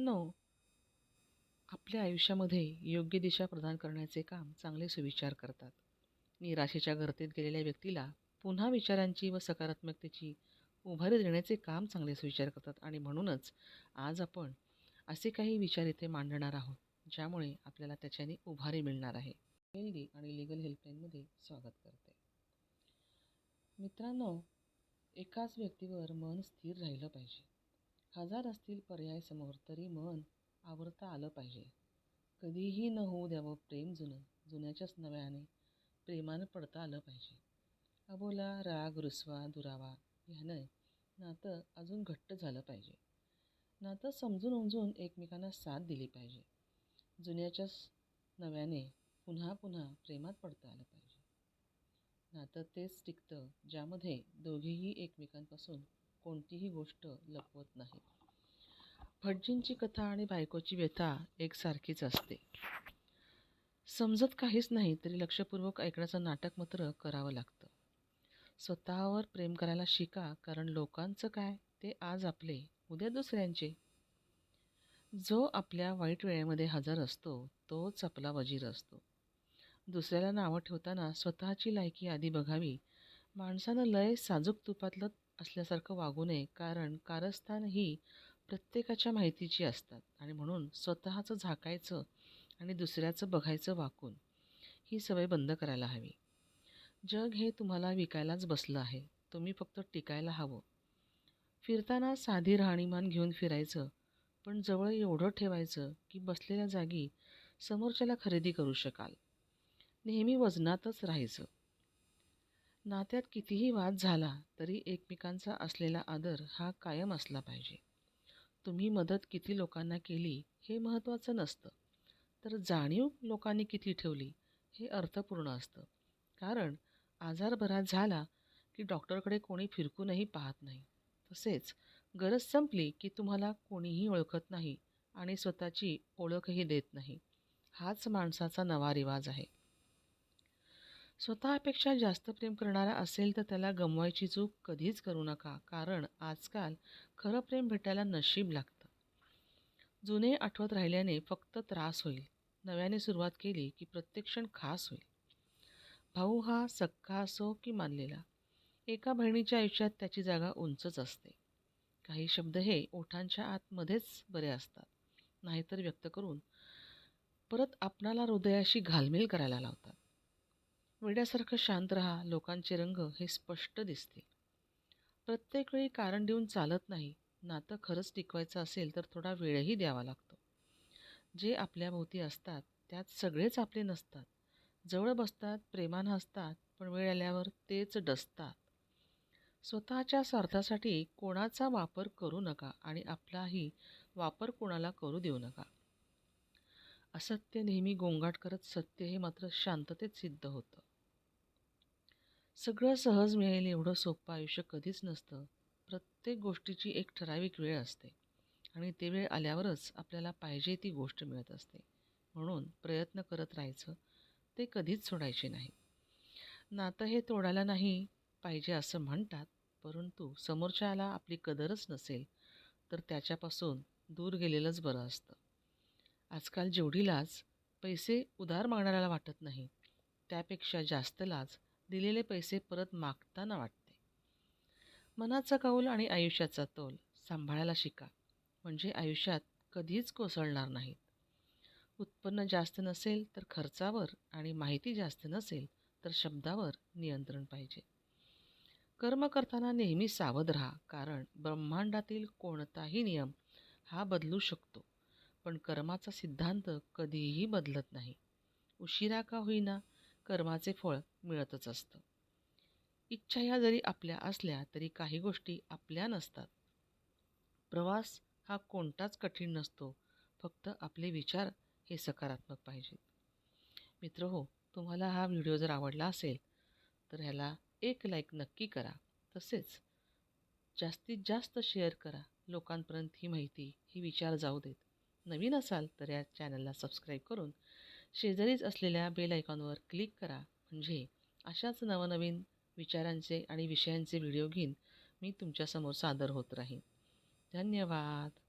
मित्रांनो आपल्या आयुष्यामध्ये योग्य दिशा प्रदान करण्याचे काम चांगले सुविचार करतात. निराशेच्या गर्तेत गेलेल्या व्यक्तीला पुन्हा विचारांची व सकारात्मकतेची उभारी देण्याचे काम चांगले सुविचार करतात आणि म्हणूनच आज आपण असे काही विचार इथे मांडणार आहोत ज्यामुळे आपल्याला त्याच्याने उभारी मिळणार आहे. हेल्दी आणि लिगल हेल्पलाईनमध्ये स्वागत करते. मित्रांनो एकाच व्यक्तीवर मन स्थिर राहिलं पाहिजे. हजार असतील पर्याय समोर तरी मन आवरता आलं पाहिजे. कधीही न होऊ द्यावं प्रेम जुनं जुन्याच्याच नव्याने प्रेमानं पडता आलं पाहिजे. अबोला राग रुसवा दुरावा ह्यानं नातं अजून घट्ट झालं पाहिजे. नातं समजून उमजून एकमेकांना साथ दिली पाहिजे. जुन्याच्याच नव्याने पुन्हा पुन्हा प्रेमात पडता आलं पाहिजे. नातं तेच टिकतं ज्यामध्ये दोघेही एकमेकांपासून कोणतीही गोष्ट लपवत नाही. भटजींची कथा आणि बायकोची व्यथा एकसारखीच असते. समजत काहीच नाही तरी लक्षपूर्वक ऐकण्याचं नाटक मात्र करावं लागतं. स्वतःवर प्रेम करायला शिका कारण लोकांचं काय? ते आज आपले उद्या दुसऱ्यांचे. जो आपल्या वाईट वेळेमध्ये हजर असतो तोच आपला वजीर असतो. दुसऱ्याला नावं ठेवताना स्वतःची लायकी आधी बघावी. माणसानं लय साजूक तुपातलं असल्यासारखं वागू नये कारण कारस्थान ही प्रत्येकाच्या माहितीची असतात आणि म्हणून स्वतःचं झाकायचं आणि दुसऱ्याचं बघायचं वाकून ही सवय बंद करायला हवी. जग हे तुम्हाला विकायलाच बसलं आहे. तुम्ही फक्त टिकायला हवं. फिरताना साधी राहणीमान घेऊन फिरायचं पण जवळ एवढं ठेवायचं की बसलेल्या जागी समोरच्याला खरेदी करू शकाल. नेहमी वजनातच राहायचं. नात्यात कितीही वाद झाला तरी एकमेकांचा असलेला आदर हा कायम असला पाहिजे. तुम्ही मदत किती लोकांना केली हे महत्त्वाचं नसतं. तर जाणीव लोकांनी किती ठेवली हे अर्थपूर्ण असतं. कारण आजार बरा झाला की डॉक्टरकडे कोणी फिरकूनही पाहत नाही. तसेच गरज संपली की तुम्हाला कोणीही ओळखत नाही आणि स्वतःची ओळखही देत नाही. हाच माणसाचा नवा रिवाज आहे. स्वतःपेक्षा जास्त प्रेम करणारा असेल तर त्याला गमवायची चूक कधीच करू नका कारण आजकाल खरं प्रेम भेटायला नशीब लागतं. जुने आठवत राहिल्याने फक्त त्रास होईल. नव्याने सुरुवात केली की प्रत्येक क्षण खास होईल. भाऊ हा सक्का असो की मानलेला एका बहिणीच्या आयुष्यात त्याची जागा उंचच असते. काही शब्द हे ओठांच्या आतमध्येच बरे असतात नाहीतर व्यक्त करून परत आपणाला हृदयाशी घालमेल करायला लावतात. वेड्यासारखं शांत राहा लोकांचे रंग हे स्पष्ट दिसते प्रत्येक वेळी कारण देऊन चालत नाही नातं खरंच टिकवायचं असेल तर थोडा वेळही द्यावा लागतो. जे आपल्याभोवती असतात त्यात सगळेच आपले नसतात. जवळ बसतात प्रेमानं असतात पण वेळ आल्यावर तेच डसतात. स्वतःच्या स्वार्थासाठी कोणाचा वापर करू नका आणि आपलाही वापर कोणाला करू देऊ नका. असत्य नेहमी गोंगाट करत सत्य हे मात्र शांततेत सिद्ध होतं. सगळं सहज मिळेल एवढं सोपं आयुष्य कधीच नसतं. प्रत्येक गोष्टीची एक ठराविक वेळ असते. आणि ते वेळ आल्यावरच आपल्याला पाहिजे ती गोष्ट मिळत असते. म्हणून प्रयत्न करत राहायचं ते कधीच सोडायचे नाही. नातं हे तोडायला नाही पाहिजे असं म्हणतात परंतु समोरच्याला आपली कदरच नसेल तर त्याच्यापासून दूर गेलेलंच बरं असतं. आजकाल जेवढी लाज पैसे उधार मागणाऱ्याला वाटत नाही त्यापेक्षा जास्त लाज दिलेले पैसे परत मागताना वाटते. मनाचा कौल आणि आयुष्याचा तोल सांभाळायला शिका. म्हणजे आयुष्यात कधीच कोसळणार नाहीत. उत्पन्न जास्त नसेल तर खर्चावर आणि माहिती जास्त नसेल तर शब्दावर नियंत्रण पाहिजे. कर्म करताना नेहमी सावध राहा कारण ब्रह्मांडातील कोणताही नियम हा बदलू शकतो. पण कर्माचा सिद्धांत कधीही बदलत नाही. उशिरा का होईना कर्माचे फळ मिळतच असतं. इच्छा ह्या जरी आपल्या असल्या तरी काही गोष्टी आपल्या नसतात. प्रवास हा कोणताच कठीण नसतो. फक्त आपले विचार हे सकारात्मक पाहिजेत. मित्र हो तुम्हाला हा व्हिडिओ जर आवडला असेल तर ह्याला एक लाईक नक्की करा. तसेच जास्तीत जास्त शेअर करा. लोकांपर्यंत ही माहिती ही विचार जाऊ देत. नवीन असाल तर या चॅनलला सबस्क्राईब करून शेजारीच असलेल्या बेल आयकॉनवर क्लिक करा. म्हणजे अशाच नवनवीन विचारांचे आणि विषयांचे व्हिडिओ घेऊन मी तुमच्यासमोर सादर होत राहीन. धन्यवाद.